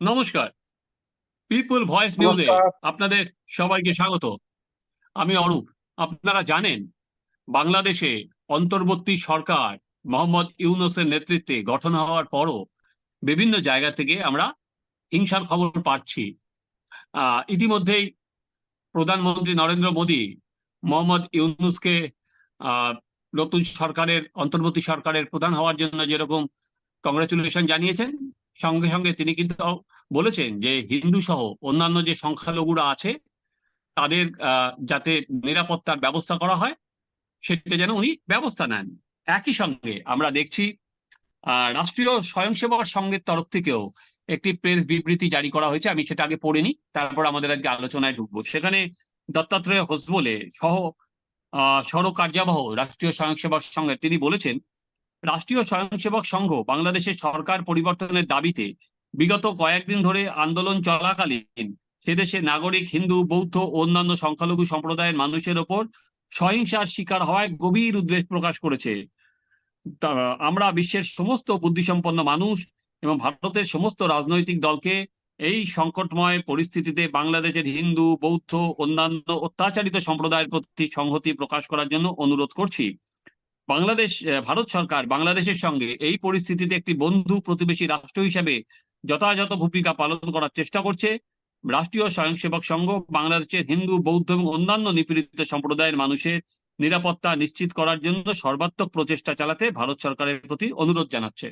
নমস্কার। People voice নিউজে আপনাদের সবাইকে স্বাগত। আমি অরূপ। আপনারা জানেন বাংলাদেশে অন্তর্বর্তী সরকার মোহাম্মদ ইউনুসের নেতৃত্বে গঠন হওয়ার পরও বিভিন্ন জায়গা থেকে আমরা হিংসার খবর পাচ্ছি। আহ, ইতিমধ্যেই প্রধানমন্ত্রী নরেন্দ্র মোদী মোহাম্মদ ইউনুসকে আহ, নতুন সরকারের অন্তর্বর্তী সরকারের প্রধান হওয়ার জন্য যেরকম কংগ্রেচুলেশন জানিয়েছেন সঙ্গে সঙ্গে তিনি কিন্তু বলেছেন যে হিন্দু সহ অন্যান্য যে সংখ্যালঘুরা আছে, তাদের যাতে নিরাপত্তার ব্যবস্থা করা হয় সেটা যেন উনি ব্যবস্থা নেন। একই সঙ্গে আমরা দেখছি রাষ্ট্রীয় স্বয়ংসেবক সংঘের তরফ থেকেও একটি প্রেস বিবৃতি জারি করা হয়েছে, আমি সেটা আগে পড়িনি তারপর আমাদের আজকে আলোচনায় ঢুকবো। সেখানে দত্তাত্রেয় হোসবলে সহ সড়ক কার্যাবহ রাষ্ট্রীয় স্বয়ংসেবক সংঘের তিনি বলেছেন রাষ্ট্রীয় স্বয়ংসেবক সংঘ বাংলাদেশের সরকার পরিবর্তনের দাবিতে বিগত কয়েকদিন ধরে আন্দোলন চলাকালীন সেদেশে নাগরিক, হিন্দু, বৌদ্ধ অন্যান্য সংখ্যালঘু সম্প্রদায়ের মানুষের ওপর সহিংসার শিকার হওয়ায় গভীর উদ্বেগ প্রকাশ করেছে। আমরা বিশ্বের সমস্ত বুদ্ধিসম্পন্ন মানুষ এবং ভারতের সমস্ত রাজনৈতিক দলকে এই সংকটময় পরিস্থিতিতে বাংলাদেশের হিন্দু, বৌদ্ধ, অন্যান্য অত্যাচারিত সম্প্রদায়ের প্রতি সংহতি প্রকাশ করার জন্য অনুরোধ করছি। বাংলাদেশ ভারত সরকার বাংলাদেশের সঙ্গে এই পরিস্থিতিতে একটি বন্ধু প্রতিবেশী রাষ্ট্র হিসেবে যথাযথ ভূমিকা পালন করার চেষ্টা করছে। রাষ্ট্রীয় স্বয়ংসেবক সংঘ, বাংলাদেশের হিন্দু, বৌদ্ধ এবং অন্যান্য নিপীড়িত সম্প্রদায়ের মানুষের নিরাপত্তা নিশ্চিত করার জন্য সর্বাত্মক প্রচেষ্টা চালাতে ভারত সরকারের প্রতি অনুরোধ জানাচ্ছে।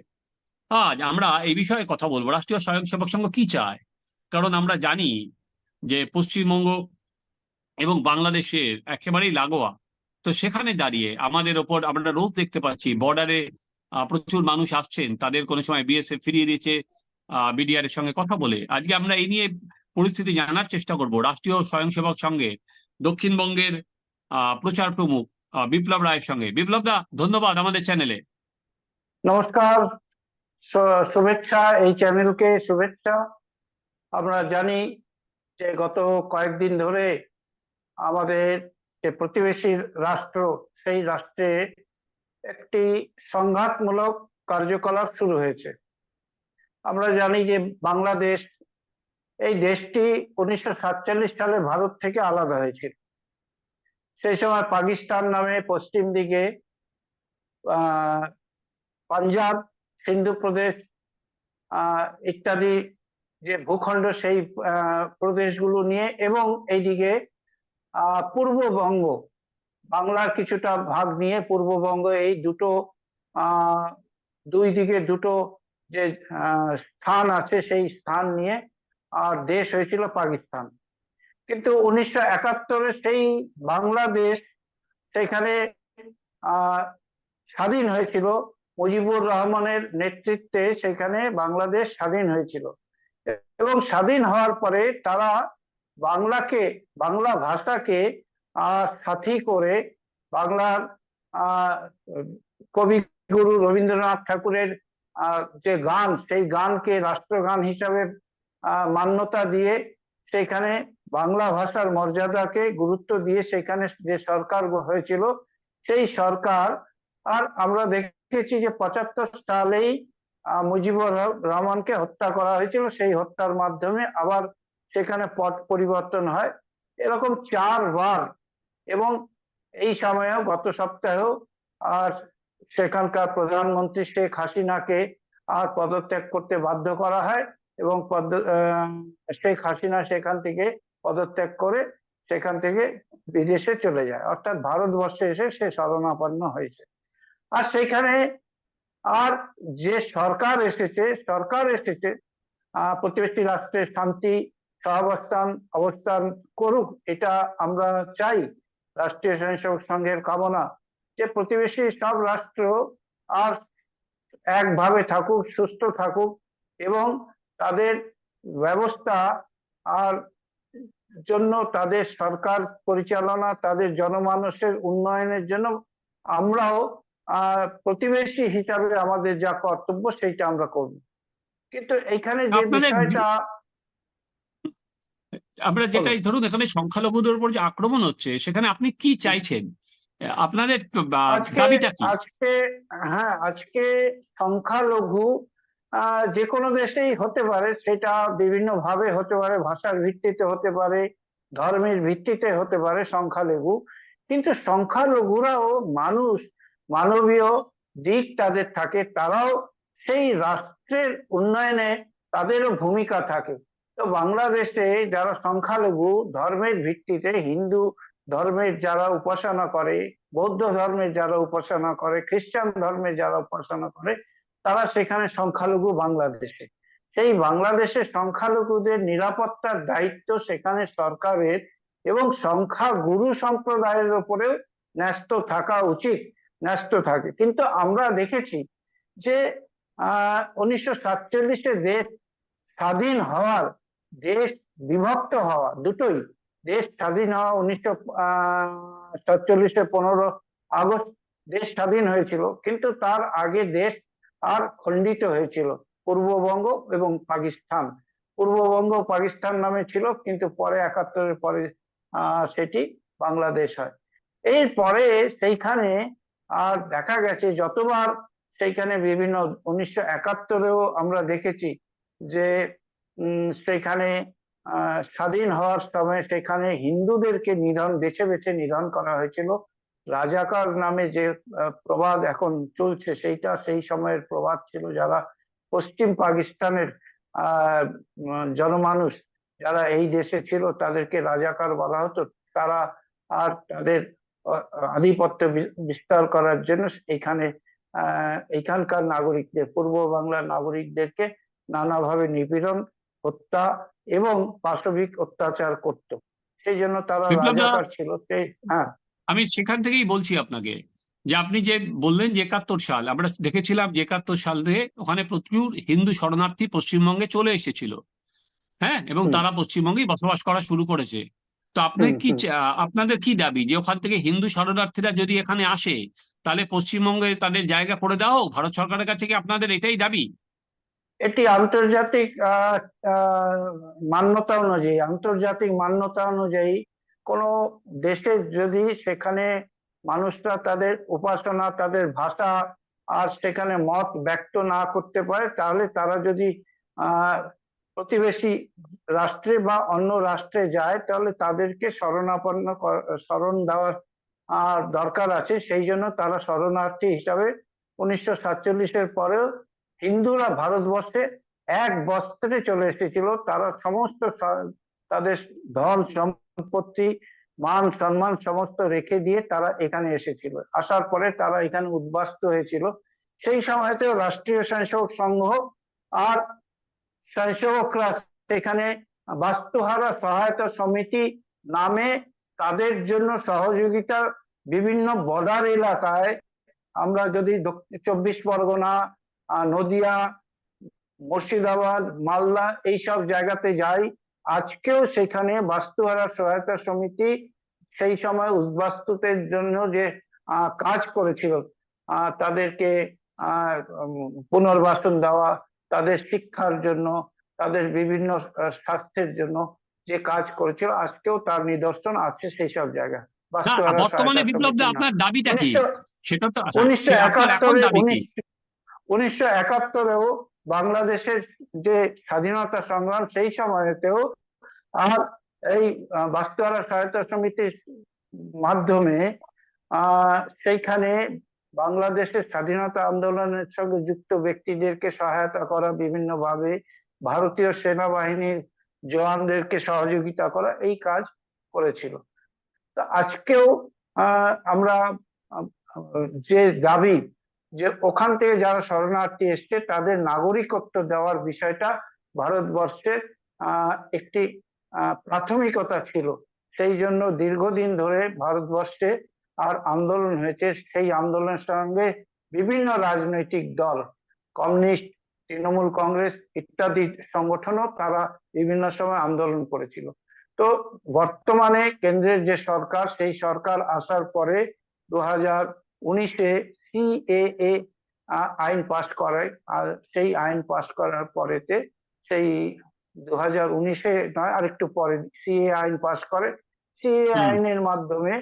আজ আমরা এই বিষয়ে কথা বলব। রাষ্ট্রীয় স্বয়ংসেবক সংঘ কি চায়? কারণ আমরা জানি যে পশ্চিমবঙ্গ এবং বাংলাদেশের একেবারেই লাগোয়া তো সেখানে দাঁড়িয়ে আমাদের ওপর আমরা রোজ দেখতে পাচ্ছি বর্ডারে প্রচুর মানুষ আসছেন। তাদের কোনো সময় বিএসএফ ফিরিয়ে দিয়েছে বিডিআর এর সঙ্গে কথা বলে। আজকে আমরা এই নিয়ে পরিস্থিতি জানার চেষ্টা করব। রাষ্ট্রীয় স্বয়ংসেবক সঙ্গে দক্ষিণবঙ্গের প্রচার প্রমুখ বিপ্লব রায়ের সঙ্গে। বিপ্লব দা, ধন্যবাদ আমাদের চ্যানেলে। নমস্কার। শুভেচ্ছা এই চ্যানেলকে, শুভেচ্ছা। আমরা জানি যে গত কয়েকদিন ধরে আমাদের যে প্রতিবেশী রাষ্ট্র, সেই রাষ্ট্রে একটি সংঘাতমূলক কার্যকলাপ শুরু হয়েছে। আমরা জানি যে বাংলাদেশ, এই দেশটি উনিশশো সাতচল্লিশ সালে ভারত থেকে আলাদা হয়েছিল। সেই সময় পাকিস্তান নামে পশ্চিম দিকে পাঞ্জাব, সিন্ধু প্রদেশ ইত্যাদি যে ভূখণ্ড সেই প্রদেশগুলো নিয়ে এবং এইদিকে পূর্ববঙ্গ। বাংলার কিছুটা ভাগ নিয়ে পূর্ববঙ্গ এই দুটো দুই দিকে দুটো যে স্থান আছে, সেই স্থান নিয়ে আর দেশ হয়েছিল পাকিস্তান। কিন্তু উনিশশো একাত্তরে সেই বাংলাদেশ সেখানে স্বাধীন হয়েছিল। মুজিবুর রহমানের নেতৃত্বে সেখানে বাংলাদেশ স্বাধীন হয়েছিল। এবং স্বাধীন হওয়ার পরে তারা বাংলাকে, বাংলা ভাষাকে সাথী করে বাংলার কবিগুরু রবীন্দ্রনাথ ঠাকুরের যে গান, সেই গানকে রাষ্ট্রগান হিসাবে মান্যতা দিয়ে সেখানে বাংলা ভাষার মর্যাদাকে গুরুত্ব দিয়ে সেখানে যে সরকার হয়েছিল, সেই সরকার, আর আমরা দেখেছি যে পঁচাত্তর সালেই মুজিবুর রহ- রহমানকে হত্যা করা হয়েছিল, সেই হত্যার মাধ্যমে আবার সেখানে পট পরিবর্তন হয়। এরকম চারবার এবং এই সময়েও গত সপ্তাহেও আর সেখানকার প্রধানমন্ত্রী শেখ হাসিনাকে আর পদত্যাগ করতে বাধ্য করা হয় এবং পদ শেখ হাসিনা সেখান থেকে পদত্যাগ করে সেখান থেকে বিদেশে চলে যায়। অর্থাৎ ভারতবর্ষে এসে সে শরণাপন্ন হয়েছে। আর সেখানে আর যে সরকার এসেছে সরকার এসেছে প্রতিবেশী রাষ্ট্রের শান্তি সহাবস্থান অবস্থান করুক এটা আমরা চাই রাষ্ট্রীয় স্বয়ংসেবক সংঘের কামনা যে প্রতিবেশী সব রাষ্ট্র আর একভাবে থাকুক সুস্থ থাকুক এবং তাদের ব্যবস্থা আর জন্য তাদের সরকার পরিচালনা তাদের জনমানুষের উন্নয়নের জন্য আমরাও আহ প্রতিবেশী হিসাবে আমাদের যা কর্তব্য সেইটা আমরা করব। কিন্তু এখানে যে বিষয়টা আমরা যেটাই ধরুন এখানে সংখ্যালঘুদের উপর যে আক্রমণ হচ্ছে সেখানে আপনি কি চাইছেন? আপনাদের আজকে দাবিটা কি? আজকে হ্যাঁ আজকে সংখ্যালঘু যে কোনো দেশেই হতে পারে সেটা বিভিন্ন ভাবে হতে পারে ভাষার ভিত্তিতে হতে পারে ধর্মের ভিত্তিতে হতে পারে সংখ্যালঘু। কিন্তু সংখ্যালঘুরাও মানুষ মানবীয় দিক তাদের থাকে তারাও সেই রাষ্ট্রের উন্নয়নে তাদেরও ভূমিকা থাকে। তো বাংলাদেশে যারা সংখ্যালঘু, ধর্মের ভিত্তিতে হিন্দু ধর্মের যারা উপাসনা করে, বৌদ্ধ ধর্মের যারা উপাসনা করে, খ্রিস্টান ধর্মের যারা উপাসনা করে, তারা সেখানে সংখ্যালঘু বাংলাদেশে। সেই বাংলাদেশের সংখ্যালঘুদের নিরাপত্তার দায়িত্ব সেখানে সরকারের এবং সংখ্যা গুরু সম্প্রদায়ের উপরেও ন্যস্ত থাকা উচিত, ন্যস্ত থাকে। কিন্তু আমরা দেখেছি যে, আহ, উনিশশো সাতচল্লিশে দেশ স্বাধীন হওয়ার দেশ বিভক্ত হওয়া দুটোই। দেশ স্বাধীন হওয়া উনিশশো আহ সাতচল্লিশে পনেরো আগস্ট দেশ স্বাধীন হয়েছিল, কিন্তু তার আগে দেশ আর খণ্ডিত হয়েছিল পূর্ববঙ্গ এবং পাকিস্তান। পূর্ববঙ্গ পাকিস্তান নামে ছিল, কিন্তু পরে একাত্তরের পরে সেটি বাংলাদেশ হয়। এরপরে সেইখানে আর দেখা গেছে, যতবার সেইখানে বিভিন্ন, উনিশশো একাত্তরেও আমরা দেখেছি যে সেখানে স্বাধীন হওয়ার সময় সেখানে হিন্দুদেরকে নিধন, বেছে বেছে নিধন করা হয়েছিল। রাজাকার নামে যে প্রবাদ এখন চলছে, সেইটা সেই সময়ের প্রবাদ ছিল যারা পশ্চিম পাকিস্তানের জনমানুষ যারা এই দেশে ছিল তাদেরকে রাজাকার বলা হতো। তারা আর তাদের আধিপত্য বিস্তার করার জন্য এখানে এখানকার নাগরিকদের, পূর্ব বাংলার নাগরিকদেরকে নানাভাবে নিপীড়ন হত্যা এবং পাশবিক অত্যাচার করত। সেই জন্য তারা রাজাকার ছিল। সেই হ্যাঁ। আমি সেখান থেকেই বলছি আপনাকে যে আপনি যে বললেন যে একাত্তর সাল আমরা দেখেছিলাম যে একাত্তর সাল থেকে ওখানে প্রচুর হিন্দু শরণার্থী পশ্চিমবঙ্গে চলে এসেছিল। হ্যাঁ এবং তারা পশ্চিমবঙ্গেই বসবাস করা শুরু করেছে। তো আপনার কি আপনাদের কি দাবি যে ওখান থেকে হিন্দু শরণার্থীরা যদি এখানে আসে তাহলে পশ্চিমবঙ্গে তাদের জায়গা করে দাও? ভারত সরকারের কাছে কি আপনাদের এটাই দাবি? এটি আন্তর্জাতিক মান্যতা অনুযায়ী, আন্তর্জাতিক মান্যতা অনুযায়ী কোনো দেশে যদি সেখানে মানুষরা তাদের উপাসনা, তাদের ভাষা আর সেখানে মত ব্যক্ত না করতে পারে, তাহলে তারা যদি প্রতিবেশী রাষ্ট্রে বা অন্য রাষ্ট্রে যায়, তাহলে তাদেরকে শরণাপন্ন শরণ দেওয়ার দরকার আছে। সেই জন্য তারা শরণার্থী হিসাবে উনিশশো সাতচল্লিশের পরেও হিন্দুরা ভারতবর্ষে এক বস্ত্রে চলে এসেছিল। তারা সমস্ত তাদের ধন, সম্পত্তি, মান, সম্মান সমস্ত রেখে দিয়ে তারা এখানে এসেছিল। আসার পরে তারা এখানে উদ্বাস্ত হয়েছিল। সেই সময়তেও রাষ্ট্রীয় স্বয়ংসেবক সংঘ আর স্বয়ংসেবকরা সেখানে বাস্তুহারা সহায়তা সমিতি নামে তাদের জন্য সহযোগিতা বিভিন্ন বর্ডার এলাকায় আমরা যদি চব্বিশ পরগনা নদিয়া মুর্শিদাবাদ মালদা এইসব জায়গাতে যাই। আজকেও সেখানে বাস্তুহারা সহায়তা সমিতি সেই সময় উদ্বাস্তুদের জন্য যে কাজ করেছিল তাদেরকে পুনর্বাসন দেওয়া তাদের শিক্ষার জন্য তাদের বিভিন্ন স্বাস্থ্যের জন্য যে কাজ করেছিল আজকেও তার নিদর্শন আছে সেই সব জায়গা। বর্তমানে বিপ্লব। আপনার দাবিটা কি? সেটা তো উনিশশো একাত্তরে উনিশশো একাত্তরেও বাংলাদেশের যে স্বাধীনতা সংগ্রাম, সেই সময়তেও আর এই বাস্তুহারা সহায়তা সমিতির মাধ্যমে সেইখানে বাংলাদেশের স্বাধীনতা আন্দোলনের সঙ্গে যুক্ত ব্যক্তিদেরকে সহায়তা করা, বিভিন্নভাবে ভারতীয় সেনাবাহিনীর জওয়ানদেরকে সহযোগিতা করা, এই কাজ করেছিল। আজকেও আমরা যে দাবি যে ওখান থেকে যারা শরণার্থী এসছে, তাদের নাগরিকত্ব দেওয়ার বিষয়টা ভারতবর্ষের একটি প্রাথমিকতা ছিল। সেই জন্য দীর্ঘদিন ধরে ভারতবর্ষে আর আন্দোলন হয়েছে। সেই আন্দোলনের সঙ্গে বিভিন্ন রাজনৈতিক দল, কমিউনিস্ট, তৃণমূল কংগ্রেস ইত্যাদি সংগঠনও তারা বিভিন্ন সময় আন্দোলন করেছিল। তো বর্তমানে কেন্দ্রের যে সরকার, সেই সরকার আসার পরে দু হাজার উনিশে সিএএ আইন পাশ করায় আর সেই আইন পাশ করার পরেতে সেই দু হাজার উনিশে নয় আরেকটু পরে সিএ আইন পাশ করে। সিএ। আইনের মাধ্যমে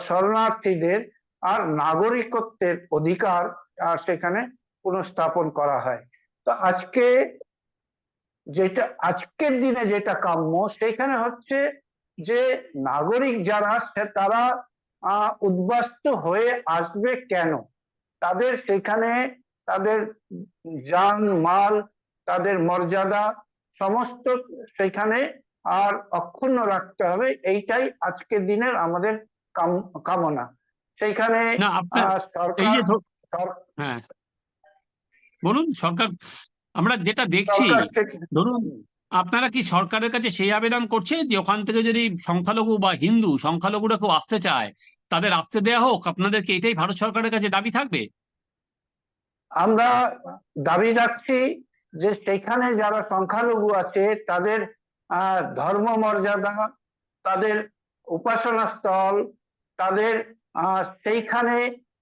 শরণার্থীদের আর নাগরিকত্বের অধিকার আর সেখানে পুনঃস্থাপন করা হয়। তো আজকে যেটা আজকের দিনে যেটা কাম্য সেখানে হচ্ছে যে নাগরিক যারা তারা আহ উদ্বাস্ত হয়ে আসবে কেন? তাদের সেখানে তাদের যান মাল তাদের মর্যাদা সমস্ত সেখানে আর অক্ষুণ্ণ রাখতে হবে। এইটাই আজকের দিনের আমাদের কামনা। সেইখানে হ্যাঁ। বলুন সরকার আমরা যেটা দেখছি ধরুন আপনারা কি সরকারের কাছে সেই আবেদন করছে যে ওখান থেকে যদি সংখ্যালঘু বা হিন্দু সংখ্যালঘুরা কেউ আসতে চায় তাদের আসতে দেয়া হোক, আপনাদেরকে এটাই ভারত সরকারের কাছে দাবি থাকবে? আমরা দাবি রাখছি যে সেখানে যারা সংখ্যালঘু আছে, তাদের ধর্ম মর্যাদা তাদের উপাসনা স্থল, তাদের সেইখানে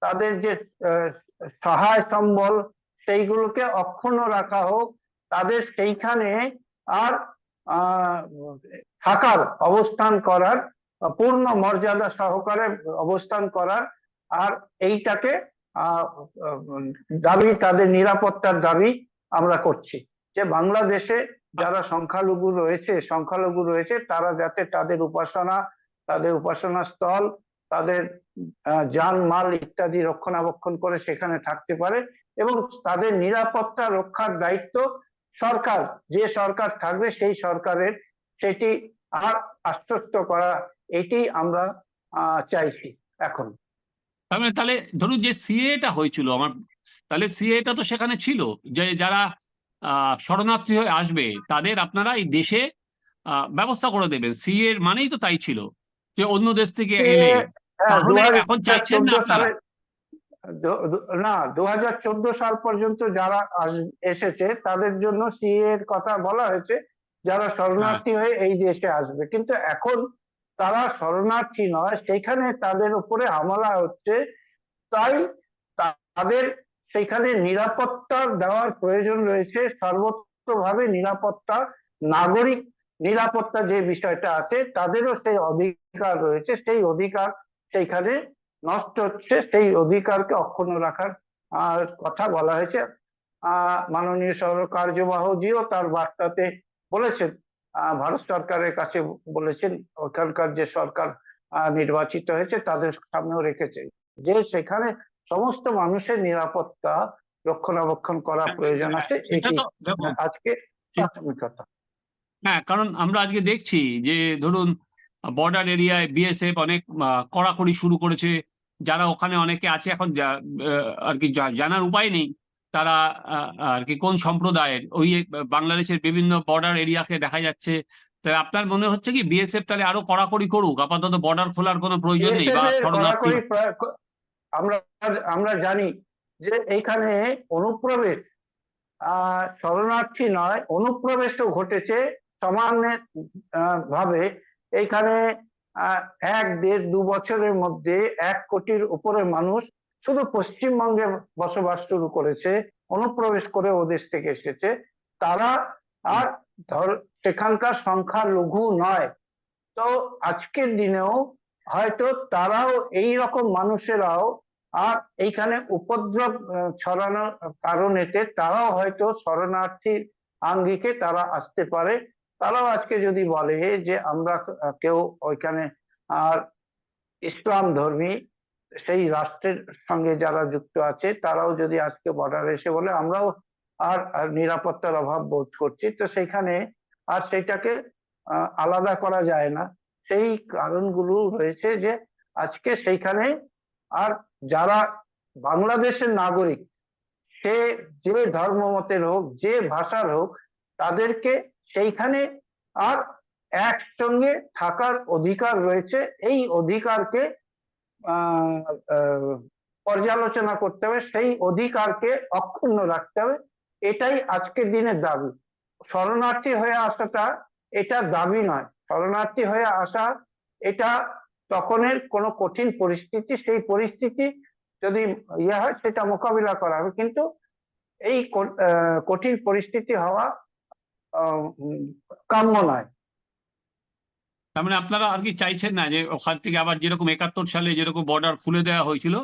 তাদের যে সহায় সম্বল, সেইগুলোকে অক্ষুণ্ণ রাখা হোক, তাদের সেইখানে আর থাকার, অবস্থান করার পূর্ণ মর্যাদা সহকারে অবস্থান করার আর এইটাকে দাবি, তাদের নিরাপত্তার দাবি আমরা করছি। যে বাংলাদেশে যারা সংখ্যালঘু রয়েছে সংখ্যালঘু রয়েছে, তারা যাতে তাদের উপাসনা তাদের উপাসনা স্থল, তাদের যান, মাল ইত্যাদি রক্ষণাবেক্ষণ করে সেখানে থাকতে পারে এবং তাদের নিরাপত্তা রক্ষার দায়িত্ব সরকার, যে সরকার থাকবে সেই সরকারের, সেটি আর আশ্বস্ত করা এটি আমরা চাইছি এখন তাহলে ধরুন যে সিএটা হয়েছিল আমার তাহলে সিএটা তো সেখানে ছিল যে যারা শরণার্থী হয়ে আসবে তাদের আপনারা এই দেশে ব্যবস্থা করে দেবেন সিএ এর মানেই তো তাই ছিল যে অন্য দেশ থেকে এলে হ্যাঁ, তাহলে 2014 এখন চাইছেন না আপনারা? দু- না দুহাজার চোদ্দ সাল পর্যন্ত যারা এসেছে তাদের জন্য সিএ এর কথা বলা হয়েছে যারা শরণার্থী হ্যাঁ। হয়ে এই দেশে আসবে কিন্তু এখন তারা শরণার্থী নয়, সেখানে তাদের উপরে হামলা হচ্ছে। তাই তাদের সেখানে নিরাপত্তা দেওয়ার প্রয়োজন রয়েছে। সর্বত্রভাবে নিরাপত্তা, নাগরিক নিরাপত্তা যে বিষয়টা আছে, তাদেরও সেই অধিকার রয়েছে। সেই অধিকার সেইখানে নষ্ট হচ্ছে। সেই অধিকারকে অক্ষুণ্ণ রাখার কথা বলা হয়েছে। আহ মাননীয় সরকার কার্যবাহজিও তার বার্তাতে বলেছেন। ভারত সরকারের কাছে বলেছেন ওখানকার যে সরকার নির্বাচিত হয়েছে তাদের সামনেও রেখেছে যে সেখানে সমস্ত মানুষের নিরাপত্তা রক্ষণাবেক্ষণ করা প্রয়োজন আছে তো দেখুন, আজকে প্রাথমিকতা। হ্যাঁ কারণ আমরা আজকে দেখছি যে ধরুন বর্ডার এরিয়ায় বিএসএফ অনেক কড়াকড়ি শুরু করেছে যারা ওখানে অনেকে আছে এখন আর কি জানার উপায় নেই। তারা আর কি কোন সম্প্রদায়ের? ওই বাংলাদেশের বিভিন্ন বর্ডার এরিয়াকে দেখা যাচ্ছে। তাই আপনার মনে হচ্ছে কি বিএসএফ তাহলে আরও কড়াকড়ি করুক? আপাতত বর্ডার খোলার কোনো প্রয়োজন নেই বা শরণার্থী আমরা আমরা জানি যে এইখানে অনুপ্রবেশ আহ শরণার্থী নয় অনুপ্রবেশও ঘটেছে সমান ভাবে। এইখানে আহ, এক দেড় দু বছরের মধ্যে এক কোটির উপরে মানুষ শুধু পশ্চিমবঙ্গে বসবাস শুরু করেছে, অনুপ্রবেশ করে ও দেশ থেকে এসেছে। তারা আর ধর, সেখানকার সংখ্যা লঘু নয়। তো আজকের দিনেও হয়তো তারাও এই রকম মানুষেরাও আর এইখানে উপদ্রব ছড়ানোর কারণেতে তারাও হয়তো শরণার্থীর আঙ্গিকে তারা আসতে পারে। তারাও আজকে যদি বলে যে আমরা কেউ ওইখানে আর ইসলাম ধর্মী সেই রাষ্ট্রের সঙ্গে যারা যুক্ত আছে, তারাও যদি আজকে বর্ডারে এসে বলে, আমরাও আর নিরাপত্তার অভাব বোধ করছি, তো সেখানে আর সেটাকে আলাদা করা যায় না। সেই কারণগুলো রয়েছে যে, আজকে সেইখানে আর যারা বাংলাদেশের নাগরিক, সে যে ধর্মমতের হোক, যে ভাষার হোক, তাদেরকে সেইখানে আর একসঙ্গে থাকার অধিকার রয়েছে। এই অধিকারকে পর্যালোচনা করতে হবে, সেই অধিকারকে অক্ষুণ্ণ রাখতে হবে, এটাই আজকের দিনের দাবি। শরণার্থী হয়ে আসাটা এটা দাবি নয়। শরণার্থী হয়ে আসা এটা তখনের কোনো কঠিন পরিস্থিতি, সেই পরিস্থিতি যদি ইয়ে হয় সেটা মোকাবিলা করা হবে। কিন্তু এই কঠিন পরিস্থিতি হওয়া কাম্য নয়। তার মানে আপনারা আর কি চাইছেন না যে ওখান থেকে আবার যেরকম একাত্তর সালে যেরকম বর্ডার খুলে দেওয়া হয়েছিল,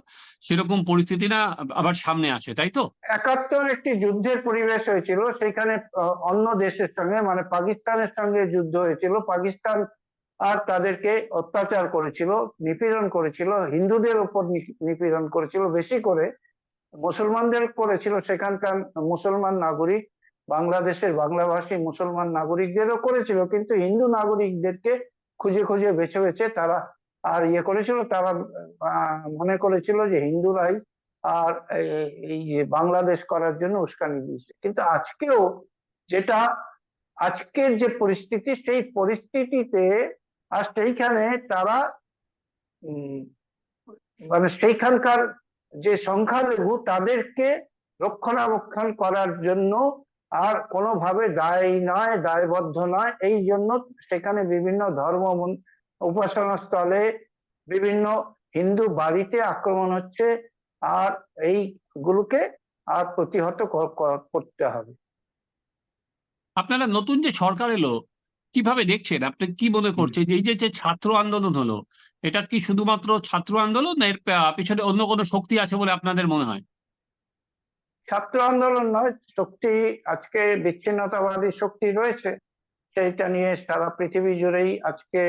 সেরকম পরিস্থিতি না আবার সামনে আসে তাই তো? একাত্তর একটি যুদ্ধের পরিবেশ হয়েছিল, সেখানে অন্য দেশের সঙ্গে মানে পাকিস্তানের সঙ্গে যুদ্ধ হয়েছিল। পাকিস্তান আর তাদেরকে অত্যাচার করেছিল, নিপীড়ন করেছিল, হিন্দুদের উপর নিপীড়ন করেছিল, বেশি করে মুসলমানদের করেছিল। সেখানকার মুসলমান নাগরিক, বাংলাদেশের বাংলাভাষী মুসলমান নাগরিকদেরও করেছিল, কিন্তু হিন্দু নাগরিকদেরকে খুঁজে খুঁজে বেছে বেছে তারা আর ইয়ে করেছিল, তারা মনে করেছিল যে হিন্দুরাই আর এই- যে বাংলাদেশ করার জন্য উস্কানি দিয়েছে। কিন্তু আজকেও যেটা, আজকের যে পরিস্থিতি, সেই পরিস্থিতিতে আর সেইখানে তারা মানে সেইখানকার যে সংখ্যালঘু তাদেরকে রক্ষণাবেক্ষণ করার জন্য আর কোনোভাবে দায়ী নয় দায়বদ্ধ নয়। এই জন্য সেখানে বিভিন্ন ধর্ম উপাসনা স্থলে বিভিন্ন হিন্দু বাড়িতে আক্রমণ হচ্ছে আর এইগুলোকে আর প্রতিহত কর- কর- করতে হবে। আপনারা নতুন যে সরকার এলো কীভাবে দেখছেন? আপনি কি মনে করছেন যে এই যে যে ছাত্র আন্দোলন হলো এটা কি শুধুমাত্র ছাত্র আন্দোলন এর পিছনে অন্য কোনো শক্তি আছে বলে আপনাদের মনে হয়? ছাত্র আন্দোলন নয়, শক্তি, আজকে বিচ্ছিন্নতাবাদী শক্তি রয়েছে। সেইটা নিয়ে সারা পৃথিবী জুড়েই আজকে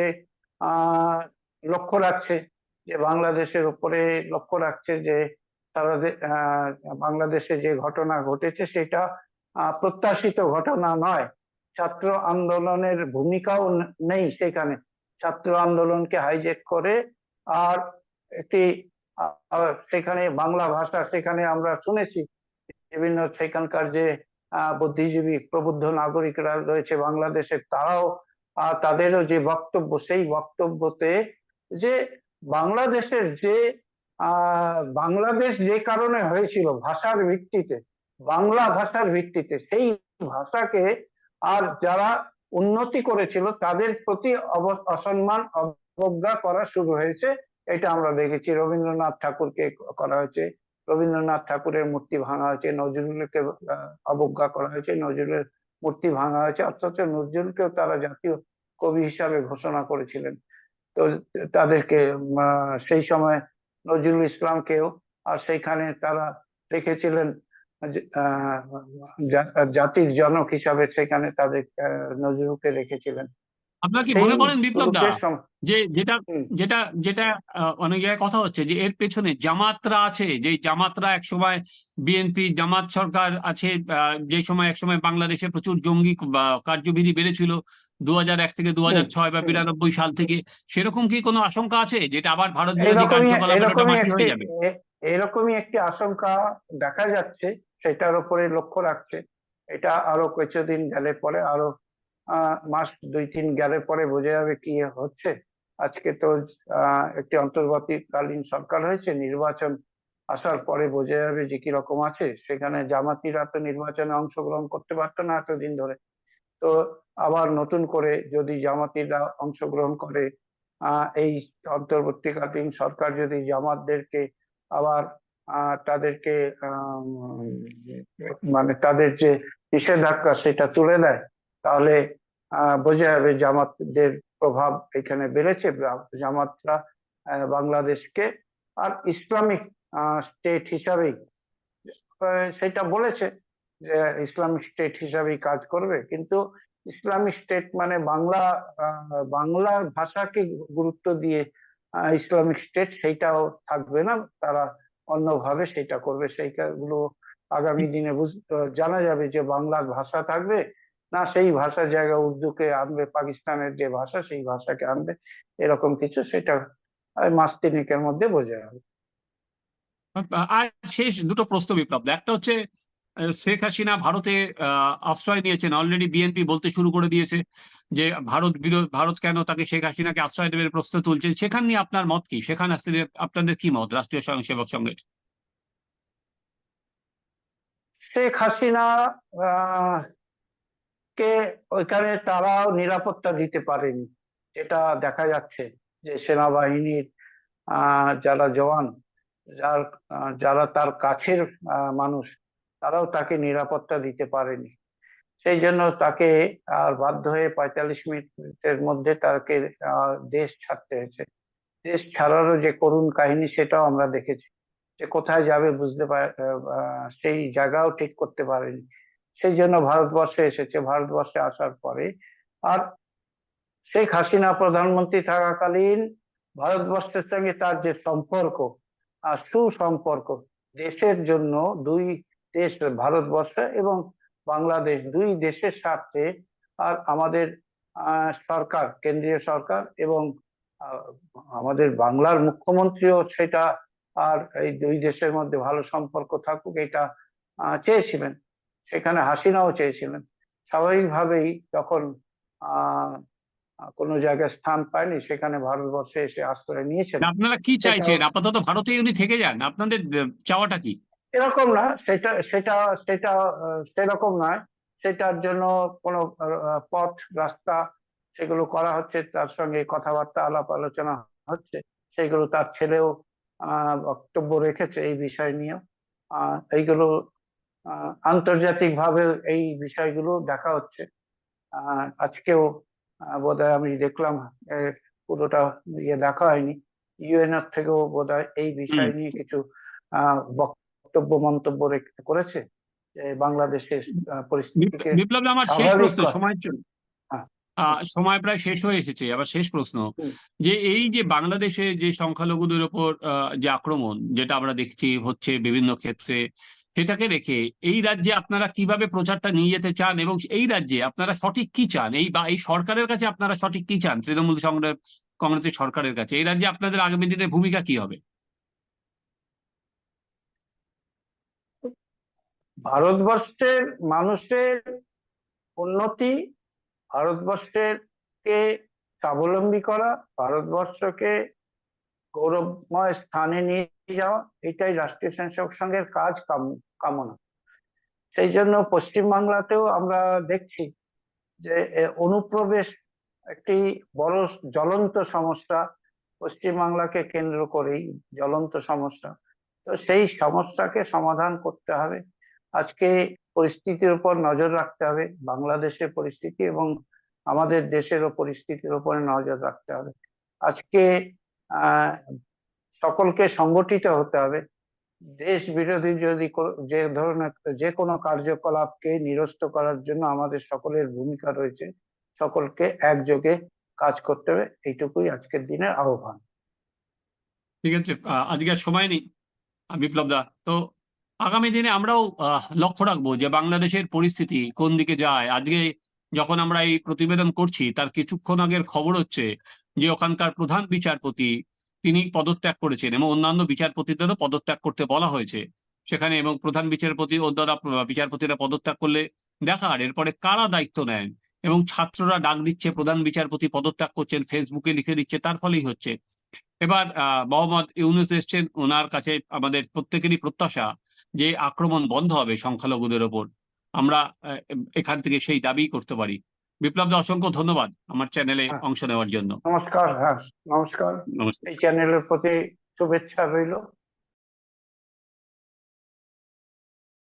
লক্ষ্য রাখছে যে বাংলাদেশের উপরে লক্ষ্য রাখছে যে সারা বাংলাদেশে যে ঘটনা ঘটেছে সেটা প্রত্যাশিত ঘটনা নয়। ছাত্র আন্দোলনের ভূমিকাও নেই সেখানে। ছাত্র আন্দোলনকে হাইজেক করে আর একটি সেখানে বাংলা ভাষা সেখানে আমরা শুনেছি বিভিন্ন সেখানকার যে বুদ্ধিজীবী প্রবুদ্ধ নাগরিকরা রয়েছে বাংলাদেশের তারাও তাদেরও যে বক্তব্য, সেই বক্তব্যতে যে বাংলাদেশের যে বাংলাদেশ যে কারণে হয়েছিল ভাষার ভিত্তিতে, বাংলা ভাষার ভিত্তিতে, সেই ভাষাকে আর যারা উন্নতি করেছিল, তাদের প্রতি অসম্মান, অবজ্ঞা করা শুরু হয়েছে। এটা আমরা দেখেছি। রবীন্দ্রনাথ ঠাকুরকে করা হয়েছে। রবীন্দ্রনাথ ঠাকুরের মূর্তি ভাঙা হয়েছে, নজরুলকে অবজ্ঞা করা হয়েছে, নজরুলের মূর্তি ভাঙা হয়েছে, অথচ নজরুলকেও তারা জাতীয় কবি হিসাবে ঘোষণা করেছিলেন। তো তাদেরকে সেই সময় নজরুল ইসলামকেও আর সেইখানে তারা রেখেছিলেন জাতির জনক হিসাবে সেখানে তাদের নজরুলকে রেখেছিলেন। আপনার কি মনে করেন বিপ্লব দা যে যেটা যেটা যেটা অনেক জায়গায় কথা হচ্ছে যে এর পেছনে জামাতরা আছে যে জামাতরা এক সময় বিএনপি জামাত সরকার আছে যে সময় এক সময় বাংলাদেশে প্রচুর জঙ্গি কার্যবিধি বেড়েছিল দু এক থেকে দু ছয় বা বিরানব্বই সাল থেকে সেরকম কি কোনো আশঙ্কা আছে যেটা আবার ভারত বিরোধী একটি হয়ে যাবে? এরকমই একটি আশঙ্কা দেখা যাচ্ছে সেটার উপরে লক্ষ্য রাখছে। এটা আরও কিছুদিন গেলে পরে আরও মাস দুই তিন গেলে পরে বোঝা যাবে কি হচ্ছে। আজকে তো একটি অন্তর্বর্তীকালীন সরকার হয়েছে, নির্বাচন আসার পরে বোঝা যাবে যে কি রকম আছে। সেখানে জামাতিরা তো নির্বাচনে অংশগ্রহণ করতে পারতো না এতদিন ধরে। তো আবার নতুন করে যদি জামাতিরা অংশগ্রহণ করে এই অন্তর্বর্তীকালীন সরকার যদি জামাতদেরকে আবার তাদেরকে মানে তাদের যে নিষেধাজ্ঞা সেটা তুলে দেয় তাহলে বোঝা যাবে জামাতদের প্রভাব এখানে বেড়েছে। জামাতরা বাংলাদেশকে আর ইসলামিক স্টেট হিসাবেই সেটা বলেছে যে ইসলামিক স্টেট হিসাবেই কাজ করবে। কিন্তু ইসলামিক স্টেট মানে বাংলা বাংলা ভাষাকে গুরুত্ব দিয়ে ইসলামিক স্টেট সেইটাও থাকবে না। তারা অন্যভাবে সেটা করবে। সেইগুলো আগামী দিনে জানা যাবে যে বাংলা ভাষা থাকবে। না সেই ভাষার জায়গা উর্দুকে আনবে পাকিস্তানের যে ভাষা সেই ভাষাকে আনবে এরকম কিছু সেটা মাস তিনেকের মধ্যে বোঝা যাবে আর শেষ দুটো প্রশ্ন বিপ্লব। একটা হচ্ছে শেখ হাসিনা ভারতে আশ্রয় নিয়েছেন। অলরেডি বিএনপি বলতে শুরু করে দিয়েছে যে ভারত বিরোধ ভারত কেন তাকে শেখ হাসিনাকে আশ্রয় দেবে প্রশ্ন তুলছেন? সেখান নিয়ে আপনার মত কি? সেখানে আসলে আপনাদের কি মত রাষ্ট্রীয় স্বয়ংসেবক সংঘের? শেখ হাসিনা আহ, কে ওইখানে তারাও নিরাপত্তা দিতে পারেনি। যেটা দেখা যাচ্ছে যে সেনাবাহিনীর যারা জওয়ান, যার যারা তার কাছের মানুষ, তারাও তাকে নিরাপত্তা দিতে পারেনি। সেই জন্য তাকে আর বাধ্য হয়ে পঁয়তাল্লিশ মিনিটের মধ্যে তাকে দেশ ছাড়তে হয়েছে। দেশ ছাড়ারও যে করুণ কাহিনী সেটাও আমরা দেখেছি। যে কোথায় যাবে বুঝতে পারে সেই জায়গাও ঠিক করতে পারেনি। সেই জন্য ভারতবর্ষে এসেছে। ভারতবর্ষে আসার পরে আর শেখ হাসিনা প্রধানমন্ত্রী থাকাকালীন ভারতবর্ষের সঙ্গে তার যে সম্পর্ক আর সুসম্পর্ক, দেশের জন্য দুই দেশ, ভারতবর্ষ এবং বাংলাদেশ দুই দেশের স্বার্থে আর আমাদের সরকার, কেন্দ্রীয় সরকার এবং আমাদের বাংলার মুখ্যমন্ত্রীও সেটা আর এই দুই দেশের মধ্যে ভালো সম্পর্ক থাকুক এটা চেয়েছিলেন। সেখানে হাসিনাও চেয়েছিলেন। স্বাভাবিকভাবেই যখন কোনো জায়গায় স্থান পায়নি সেখানে ভারতবর্ষে এসে আশ্রয় নিয়েছেন আপনারা কি চাইছেন? আপাতত ভারতে উনি থেকে যান। আপনাদের চাওয়াটা কি? এরকম না সেটা সেটা সেটা সেরকম নয়। সেটার জন্য কোনো পথ রাস্তা সেগুলো করা হচ্ছে তার সঙ্গে কথাবার্তা আলাপ আলোচনা হচ্ছে সেগুলো তার ছেলেও আহ, বক্তব্য রেখেছে এই বিষয় নিয়ে আহ, এইগুলো আন্তর্জাতিক ভাবে এই বিষয়গুলো দেখা হচ্ছে। আজকেও বোধহয় আমি দেখলাম পুরোটা ইয়ে দেখা হয়নি। ইউএনআর থেকেও বোধহয় এই বিষয় নিয়ে কিছু বক্তব্য মন্তব্য করেছে বাংলাদেশের পরিস্থিতিকে বিপ্লব আমার শেষ প্রশ্ন জন্য হ্যাঁ। সময় প্রায় শেষ হয়ে এসেছে আবার শেষ প্রশ্ন। যে এই যে বাংলাদেশে যে সংখ্যালঘুদের ওপর আহ, যে আক্রমণ যেটা আমরা দেখছি হচ্ছে বিভিন্ন ক্ষেত্রে সেটাকে রেখে এই রাজ্যে আপনারা কীভাবে প্রচারটা নিয়ে যেতে চান এবং এই রাজ্যে আপনারা সঠিক কি চান? এই বা এই সরকারের কাছে আপনারা সঠিক কি চান? তৃণমূল সংগ্রাম, কংগ্রেসের সরকারের কাছে। এই রাজ্যে আপনাদের আগামী দিনের ভূমিকা কি হবে? ভারতবর্ষের মানুষের উন্নতি ভারতবর্ষের কে স্বাবলম্বী করা, ভারতবর্ষকে গৌরবময় স্থানে নিয়ে যাওয়া, এটাই রাষ্ট্রীয় স্বয়ংসেবক সংঘের কাজ কাম- কামনা। সেই জন্য পশ্চিমবাংলাতেও আমরা দেখছি যে অনুপ্রবেশ একটি বড় জ্বলন্ত সমস্যা পশ্চিমবাংলাকে কেন্দ্র করেই জ্বলন্ত সমস্যা। তো সেই সমস্যাকে সমাধান করতে হবে। আজকে পরিস্থিতির উপর নজর রাখতে হবে, বাংলাদেশের পরিস্থিতি এবং আমাদের দেশেরও পরিস্থিতির উপরে নজর রাখতে হবে। আজকে সকলকে সংগঠিত হতে হবে। দেশ বিরোধী যদি যে ধরনের, যে কোনো কার্যকলাপকে নিরস্ত করার জন্য আমাদের সকলের ভূমিকা রয়েছে, সকলকে একযোগে কাজ করতে হবে, এইটুকুই আজকের দিনের আহ্বান। ঠিক আছে আজকে সময় নেই, বিপ্লব দা। তো আগামী দিনে আমরাও লক্ষ্য রাখব যে বাংলাদেশের পরিস্থিতি কোন দিকে যায়। আজকে যখন আমরা এই প্রতিবেদন করছি, তার কিছুক্ষণ আগের খবর হচ্ছে যে ওখানকার প্রধান বিচারপতি তিনি পদত্যাগ করেছেন এবং অন্যান্য বিচারপতিদেরও পদত্যাগ করতে বলা হয়েছে। সেখানে এবং প্রধান বিচারপতি ও দ্বারা বিচারপতিরা পদত্যাগ করলে দেখার এরপরে কারা দায়িত্ব নেন এবং ছাত্ররা ডাক দিচ্ছে, প্রধান বিচারপতি পদত্যাগ করছেন, ফেসবুকে লিখে দিচ্ছে, তার ফলেই হচ্ছে। এবার মোহাম্মদ ইউনুস এসছেন, ওনার কাছে আমাদের প্রত্যেকেরই প্রত্যাশা যে আক্রমণ বন্ধ হবে সংখ্যালঘুদের ওপর। আমরা এখান থেকে সেই দাবি করতে পারি। বিপ্লব দা অসংখ্য ধন্যবাদ আমার চ্যানেলে হ্যাঁ। অংশ নেওয়ার জন্য। নমস্কার হ্যাঁ নমস্কার। নমস্কার। এই চ্যানেলের প্রতি শুভেচ্ছা রইল।